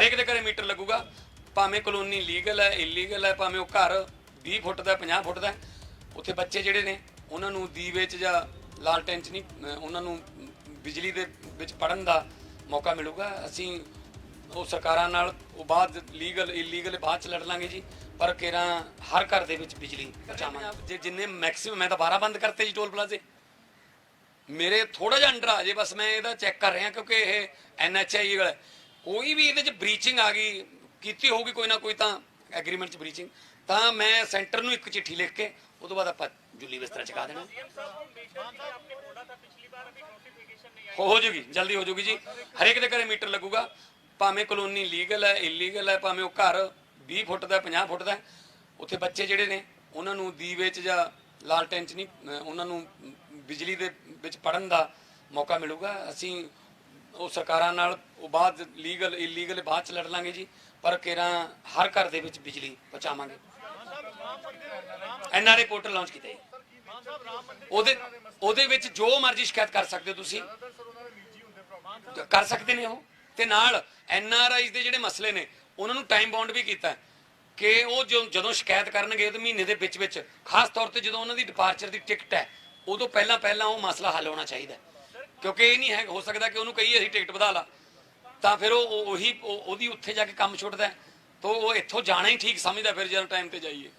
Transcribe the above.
ਹਰੇਕ ਦੇ ਘਰੇ ਮੀਟਰ ਲੱਗੂਗਾ। ਭਾਵੇਂ ਕਲੋਨੀ ਲੀਗਲ ਹੈ ਇਲੀਗਲ ਹੈ ਭਾਵੇਂ ਉਹ ਘਰ 20 ਫੁੱਟ ਦਾ 50 ਫੁੱਟ ਦਾ ਉੱਥੇ ਬੱਚੇ ਜਿਹੜੇ ਨੇ ਉਹਨਾਂ ਨੂੰ ਦੀਵੇ 'ਚ ਜਾਂ ਲਾਲਟੈਨ 'ਚ ਨਹੀਂ ਉਹਨਾਂ ਨੂੰ ਬਿਜਲੀ ਦੇ ਵਿੱਚ ਪੜਨ ਦਾ ਮੌਕਾ ਮਿਲੂਗਾ। ਅਸੀਂ ਉਹ ਸਰਕਾਰਾਂ ਨਾਲ ਉਹ ਬਾਅਦ ਲੀਗਲ ਇਲੀਗਲ ਬਾਅਦ ਚ ਲੜ ਲਾਂਗੇ ਜੀ। ਪਰ ਕੇਰਾ ਹਰ ਘਰ ਦੇ ਵਿੱਚ ਬਿਜਲੀ ਪਹੁੰਚਾਵਾਂਗੇ। ਜੇ ਜਿੰਨੇ ਮੈਕਸਿਮਮ ਮੈਂ ਤਾਂ 12 ਬੰਦ ਕਰਤੇ ਜੀ ਟੋਲ ਪਲਾਜ਼ੇ ਮੇਰੇ ਥੋੜਾ ਜਿਹਾ ਅੰਡਰ ਆ ਜੇ ਬਸ ਮੈਂ ਇਹਦਾ ਚੈੱਕ ਕਰ ਰਿਹਾ ਕਿਉਂਕਿ ਇਹ ਐਨਐਚਆਈ ਵਾਲਾ। ਕੋਈ ਵੀ ਇਹਦੇ ਚ ਬ੍ਰੀਚਿੰਗ ਆ ਗਈ, ਕੀਤੀ ਹੋਊਗੀ ਕੋਈ ਨਾ ਕੋਈ ਤਾਂ ਐਗਰੀਮੈਂਟ ਚ ਬ੍ਰੀਚਿੰਗ ਤਾਂ ਮੈਂ ਸੈਂਟਰ ਨੂੰ ਇੱਕ ਚਿੱਠੀ ਲਿਖ ਕੇ, ਉਹ ਤੋਂ ਬਾਅਦ ਆਪਾਂ ਜੁਲੀ ਬਿਸਤਰਾ ਚਕਾ ਦੇਣਾ। ਹੋ ਜੂਗੀ, ਜਲਦੀ ਹੋ ਜੂਗੀ ਜੀ। ਹਰੇਕ ਦੇ ਘਰੇ ਮੀਟਰ ਲੱਗੂਗਾ। ਭਾਵੇਂ ਕਲੋਨੀ ਲੀਗਲ ਹੈ ਇਲੀਗਲ ਹੈ, ਭਾਵੇਂ ਉਹ ਘਰ 20 ਫੁੱਟ ਦਾ 50 ਫੁੱਟ ਦਾ ਉੱਥੇ ਬੱਚੇ ਜਿਹੜੇ ਨੇ, ਉਹਨਾਂ ਨੂੰ ਦੀਵੇ 'ਚ ਜਾਂ ਲਾਲਟੈਨ 'ਚ ਨਹੀਂ, ਉਹਨਾਂ ਨੂੰ ਬਿਜਲੀ ਦੇ ਵਿੱਚ ਪੜਨ ਦਾ ਮੌਕਾ ਮਿਲੂਗਾ। ਅਸੀਂ ਉਹ ਸਰਕਾਰਾਂ ਨਾਲ, ਉਹ ਬਾਅਦ ਲੀਗਲ ਇਲੀਗਲ ਬਾਅਦ ਚ ਲੜ ਲਾਂਗੇ ਜੀ, ਪਰ ਕੇਰਾ ਹਰ ਘਰ ਦੇ ਵਿੱਚ ਬਿਜਲੀ ਪਹੁੰਚਾਵਾਂਗੇ। ਐਨਆਰਏ ਪੋਰਟਲ ਲਾਂਚ ਕੀਤਾ ਜੀ। ਉਹਦੇ ਉਹਦੇ ਵਿੱਚ ਜੋ ਮਰਜ਼ੀ ਸ਼ਿਕਾਇਤ ਕਰ ਸਕਦੇ ਹੋ ਤੁਸੀਂ। ਕਰ ਸਕਦੇ ਨੇ ਉਹ। ਤੇ ਨਾਲ ਐਨਆਰਆਈਜ਼ ਦੇ ਜਿਹੜੇ ਮਸਲੇ ਨੇ, ਉਹਨਾਂ ਨੂੰ ਟਾਈਮ ਬਾਉਂਡ ਵੀ ਕੀਤਾ। ਕਿ ਉਹ ਜੋ- ਜਦੋਂ ਸ਼ਿਕਾਇਤ ਕਰਨਗੇ ਤੇ ਮਹੀਨੇ ਦੇ ਵਿੱਚ ਵਿੱਚ, ਖਾਸ ਤੌਰ ਤੇ ਜਦੋਂ ਉਹਨਾਂ ਦੀ ਡਿਪਾਰਚਰ ਦੀ ਟਿਕਟ ਹੈ, ਉਦੋਂ ਪਹਿਲਾਂ ਪਹਿਲਾਂ ਉਹ ਮਸਲਾ ਹੱਲ ਹੋਣਾ ਚਾਹੀਦਾ ਕਿਉਂਕਿ ਇਹ ਨਹੀਂ ਹੈ, ਹੋ ਸਕਦਾ ਕਿ ਉਹਨੂੰ ਕਹੀਏ ਅਸੀਂ ਟਿਕਟ ਵਧਾ ਲਾ। ਤਾਂ ਫਿਰ ਉਹ ਉਹੀ ਉਹਦੀ ਉੱਥੇ ਜਾ ਕੇ ਕੰਮ ਛੁੱਟਦਾ ਤਾਂ ਉਹ ਇੱਥੋਂ ਜਾਣਾ ਹੀ ਠੀਕ ਸਮਝਦਾ ਫਿਰ ਜਦੋਂ ਟਾਈਮ ਤੇ ਜਾਈਏ।